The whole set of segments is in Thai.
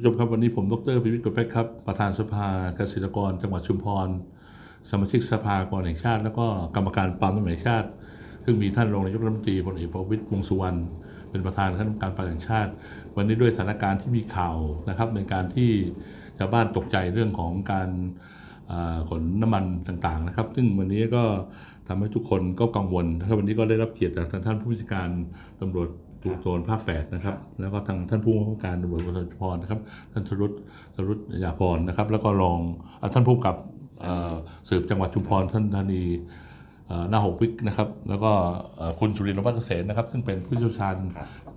ผู้ชมครับวันนี้ผมดรพิวิทย์กบเพชรครับ ประธานสภาเกษตรกรจังหวัดชุมพร สมาชิกสภากรแห่งชาติ แล้วก็กรรมการปาล์มน้ำแห่งชาติ ซึ่งมีท่านรองนายกรัฐมนตรีพลเอกประวิตรวงสุวรรณเป็นประธานคณะกรรมการปาล์มแห่งชาติ วันนี้ด้วยสถานการณ์ที่มีข่าวนะครับในการที่ชาวบ้านตกใจเรื่องของการขนน้ำมันต่างๆนะครับ ซึ่งวันนี้ก็ทำให้ทุกคนก็กังวลนะครับวันนี้ก็ได้รับเกียรติจากทางท่านผู้บัญชาการตำรวจ ตูโซนภาคแปดนะครับ แล้วก็ทางท่านผู้ว่าการตำรวจภูธรชุมพรนะครับ ท่านสรุตสรุตยาพรนะครับ แล้วก็รองท่านผู้กับสืบจังหวัดชุมพรท่านธานีหน้าหกวิกนะครับ แล้วก็คุณสุรินทร์วัฒน์เกษมนะครับ ซึ่งเป็นผู้เชี่ยวชาญ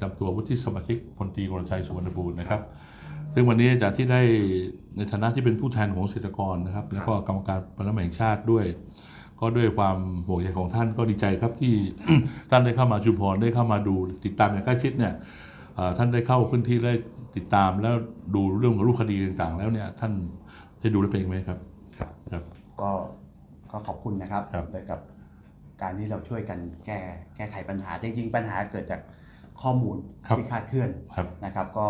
จำตัววุฒิสมาชิกพลตรีกรชัยสุวรรณบูรณ์นะครับ ซึ่งวันนี้จากที่ได้ในฐานะที่เป็นผู้แทนของเกษตรกรนะครับ แล้วก็กรรมการปาร์ลแห่งชาติด้วย ก็ด้วยความห่วงใยของท่านก็ดีใจครับที่ท่านได้เข้ามาชุมพรได้เข้ามาดูติดตามอย่างใกล้ชิดเนี่ยเอ่อท่านได้เข้าพื้นที่ได้ติดตามแล้วดูเรื่องของรูปคดีต่างๆ แล้วเนี่ยท่านได้ดูแล้วเป็นยังไงครับครับครับ ก็ก็ขอบคุณนะครับครับโดยกับการที่เราช่วยกันแก้แก้ไขปัญหาจริงๆปัญหาเกิดจากข้อมูลที่คลาดเคลื่อนครับนะครับ ก็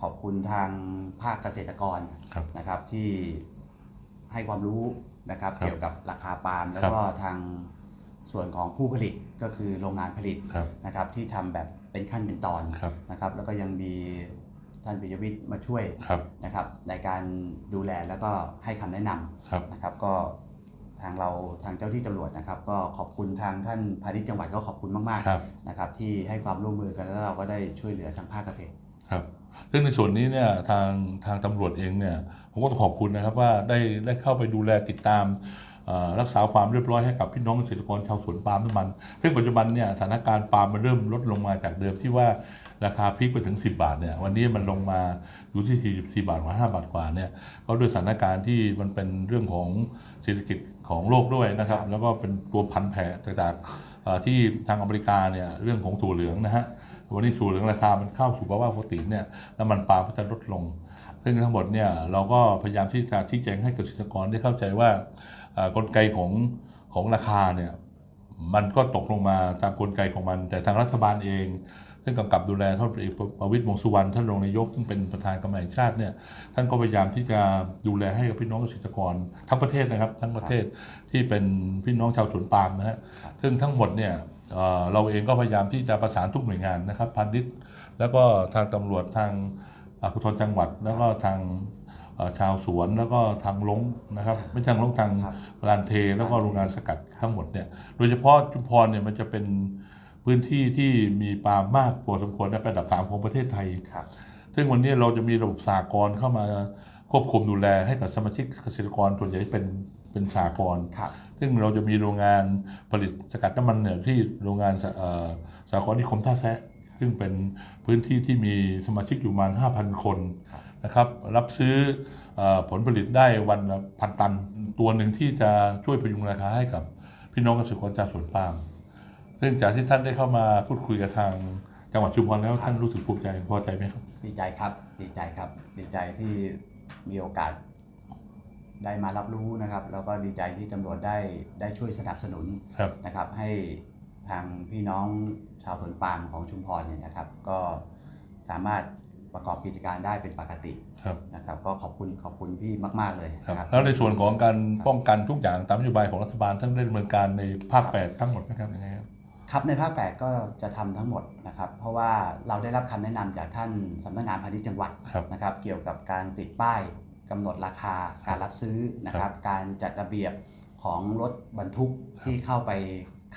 ขอบคุณทางภาคเกษตรกรครับนะครับที่ให้ความรู้ นะครับ ครับเกี่ยวกับราคาปาล์มแล้วครับก็ทางส่วนของผู้ผลิตก็คือโรงงานผลิตครับ นะครับที่ทำแบบเป็นขั้นเป็นตอนครับนะครับ แล้วก็ยังมีท่านปิยวิทย์มาช่วยครับนะครับในการดูแลแล้วก็ให้คำแนะนำ ครับ นะครับก็ทางเราทางเจ้าที่ตำรวจนะครับ ก็ขอบคุณทางท่านพาณิชย์จังหวัดก็ขอบคุณมากครับ ๆนะครับ ที่ให้ความร่วมมือกันแล้วเราก็ได้ช่วยเหลือทางภาคเกษตร ครับ ซึ่งในส่วนนี้เนี่ยทางทางตำรวจเองเนี่ย ผมก็ต้องขอบคุณนะครับว่าได้ได้เข้าไปดูแลติดตามรักษาความเรียบร้อยให้กับพี่น้องเกษตรกรชาวสวนปาล์มน้ำมัน ซึ่งปัจจุบันเนี่ยสถานการณ์ปาล์มมันเริ่มลดลงมาจากเดิมที่ว่าราคาพีคไปถึง 10 บาทเนี่ยวันนี้มันลงมาอยู่ที่44บาทกว่า5บาทกว่าเนี่ยก็ด้วยสถานการณ์ที่มันเป็นเรื่องของเศรษฐกิจของโลกด้วยนะครับ แล้วก็เป็นตัวพันแผลจากเอ่อที่ทางอเมริกาเนี่ยเรื่องของถั่วเหลืองนะฮะ วันนี้สูตรหลืองราคามันเข้าสู่ภาวะปกติเนี่ยน้ำมันปาล์มก็จะลดลง ซึ่งทั้งหมดเนี่ยเราก็พยายามที่จะชี้แจงให้เกษตรกรได้เข้าใจว่ากลไกของของราคาเนี่ยมันก็ตกลงมาตามกลไกของมัน แต่ทางรัฐบาลเอง ซึ่งกำกับดูแลท่านเอกประวิตรวงษ์สุวรรณท่านรองนายกซึ่งเป็นประธานกรรมการชาติเนี่ยท่านก็พยายามที่จะดูแลให้กับพี่น้องเกษตรกร ทั้งประเทศนะครับ ทั้งประเทศที่เป็นพี่น้องชาวสวนปาล์มนะฮะซึ่งทั้งหมดเนี่ย เอ่อเราเองก็พยายามที่จะประสานทุกหน่วยงานนะครับพาณิชย์แล้วก็ทางตำรวจทางอ่าภูธรจังหวัด แล้วก็ทางเอ่อชาวสวนแล้วก็ทางลงนะครับ ไม่ใช่ทางลงทางครับลานเท แล้วก็โรงงานสกัดทั้งหมดเนี่ยโดยเฉพาะชุมพรเนี่ยมันจะเป็นพื้นที่ที่มีปาล์มมากพอสมควรนะเป็นอันดับสามของประเทศไทยครับซึ่งวันนี้เราจะมีระบบสากลเข้ามา ควบคุมดูแลให้กับสมาชิกเกษตรกรส่วนใหญ่เป็นเป็นสากลครับ ซึ่งเราจะมีโรงงานผลิตสกัดน้ำมันเนี่ยที่โรงงานสเอ่อสากลนิคมท่าแซะซึ่งเป็นพื้นที่ที่มีสมาชิกอยู่ประมาณ 5,000 คนครับนะครับรับซื้อเออผลผลิตได้วันละพันตัน ตัวหนึ่งที่จะช่วยพยุงราคาให้กับพี่น้องเกษตรกรชาวสวนปาล์มซึ่งจากที่ท่านได้เข้ามาพูดคุยกับทางจังหวัดชุมพรแล้วท่านรู้สึกภูมิใจพอใจไหมครับ ดีใจครับ ดีใจครับ ดีใจที่ มีโอกาสได้มารับรู้นะครับ แล้วก็ดีใจที่ตำรวจได้ได้ช่วยสนับสนุนครับนะครับ ให้ทางพี่น้องชาวสวนปาล์มของชุมพรเนี่ยนะครับ ก็สามารถประกอบกิจการได้เป็นปกติครับนะครับ ก็ขอบคุณขอบคุณพี่มาก ๆ เลยครับนะครับแล้วในส่วนของการป้องกันทุกอย่างตามนโยบายของรัฐบาลท่านได้ดำเนินการในภาคแปดทั้งหมดนะครับยังไง ครับครับในภาค 8 ก็จะทำทั้งหมดนะครับ เพราะว่าเราได้รับคำแนะนำจากท่านสำนักงานพาณิชย์จังหวัดครับนะครับ เกี่ยวกับการติดป้ายกำหนดราคาการรับซื้อนะครับ การจัดระเบียบของรถบรรทุกที่เข้าไป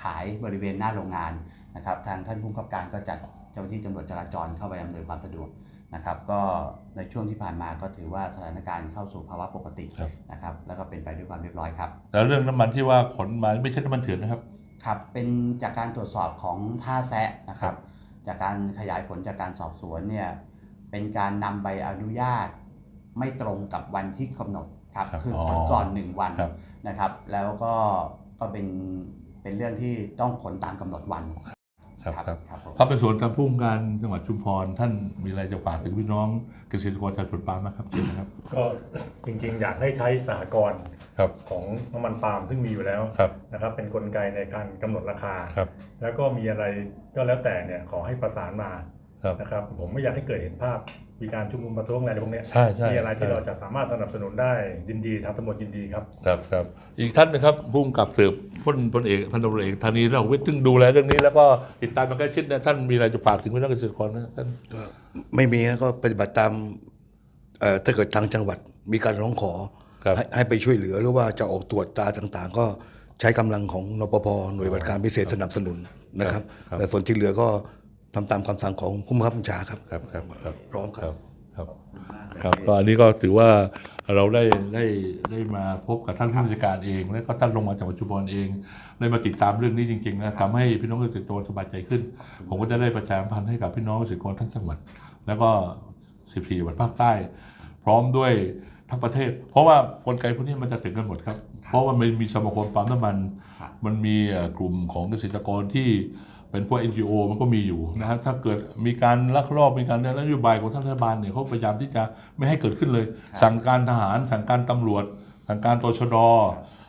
ขายบริเวณหน้าโรงงานนะครับ ทางท่านผู้กำกับการก็จัดเจ้าหน้าที่ตำรวจจราจรเข้าไปอำนวยความสะดวกนะครับ ก็ในช่วงที่ผ่านมาก็ถือว่าสถานการณ์เข้าสู่ภาวะปกติครับนะครับ แล้วก็เป็นไปด้วยความเรียบร้อยครับ แล้วเรื่องน้ำมันที่ว่าขนมาไม่ใช่น้ำมันเถื่อนนะครับ ครับเป็นจากการตรวจสอบของท่าแซะนะครัครับบจากการขยายผลจากการสอบสวนเนี่ยเป็นการนำใบอนุญาต ไม่ตรงกับวันที่กำหนดครับครับคืออ๋อขนก่อน1วันครับ นะครับ แล้วก็ก็เป็นเป็นเรื่องที่ต้องขนตามกำหนดวัน ครับครับครับผมครับเป็นส่วนการผู้การจังหวัดชุมพร ท่านมีอะไรจะฝากถึงพี่น้องเกษตรกรชาวสวนปาล์มไหมครับเชิญนะครับ ก็จริงๆ อยากให้ใช้สหกรณ์ครับของน้ำมันปาล์มซึ่งมีอยู่แล้วครับนะครับเป็นกลไกในการกำหนดราคาครับแล้วก็มีอะไรก็แล้วแต่เนี่ยขอให้ประสานมาครับนะครับผมไม่อยากให้เกิดเห็นภาพ มีการชุมนุมประท้วงอะไรพวกเนี้ยใช่ใช่มีอะไรที่ใช่เราจะสามารถสนับสนุนได้ยินดีทางตำรวจยินดีครับ ครับครับอีกท่านนะครับผู้กำกับสืบพลพลเอกพันตำรวจเอกธานีเราวิทย์ซึ่งดูแลเรื่องนี้ แล้วก็ติดตามมาใกล้ชิดนะท่านมีอะไรจะฝากถึงพี่น้องเกษตรกรนะท่านก็ไม่มีฮะก็ปฏิบัติตามเอ่อถ้าเกิดทางจังหวัดมีการร้องขอครับให้ให้ไปช่วยเหลือหรือว่าจะออกตรวจตราต่างๆ ก็ใช้กำลังของนปภหน่วยปฏิบัติการพิเศษสนับสนุนนะครับครับแต่ส่วนที่เหลือก็ ทำตามคำสั่งของผู้บังคับบัญชาครับ ครับครับครับพร้อมครับ ครับครับก็อันนี้ก็ถือว่าเราได้ได้ได้มาพบกับท่านผู้บัญชาการเอง และก็ท่านลงมาจากปัจจุบันเอง ได้มาติดตามเรื่องนี้จริงๆนะทำให้พี่น้องเกษตรกรสบายใจขึ้น ผมก็จะได้ประชาสัมพันธ์ให้กับพี่น้องเกษตรกรทั้งจังหวัด แล้วก็ 14จังหวัดภาคใต้ พร้อมด้วยทั้งประเทศ เพราะว่ากลไกพวกนี้มันจะถึงกันหมดครับ เพราะว่ามันมีสมาคมปั๊มน้ำมันครับมันมีเอ่อกลุ่มของเกษตรกรที่ เป็นพวก NGO มันก็มีอยู่นะฮะถ้าเกิดมีการลักลอบมีการนโยบายของท่านรัฐบาลเนี่ยเขาพยายามที่จะไม่ให้เกิดขึ้นเลย สั่งการทหาร สั่งการตำรวจ สั่งการตชด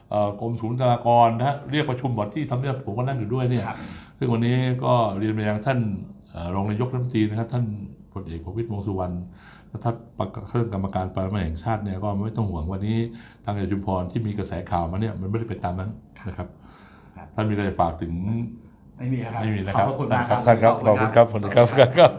เอ่อกรมศูนย์จรากรนะฮะเรียกประชุมหมดที่ทำเนียบผมก็นั่งอยู่ด้วยเนี่ยครับซึ่งวันนี้ก็เรียนไปยังท่านเอ่อรองนายกรัฐมนตรีนะครับท่านพลเอกประวิตรวงษ์สุวรรณและท่านประกาศเครื่องกรรมการปาร์ลแห่งชาติเนี่ยก็ไม่ต้องห่วงวันนี้ทางจังหวัดชุมพรที่มีกระแสข่าวมาเนี่ยมันไม่ได้เป็นตามนั้นนะครับครับท่านมีอะไรฝากถึง ไม่มีครับไม่มีนะครับขอบพระคุณมากครับท่านครับขอบคุณครับขอบคุณครับขอบคุณครับ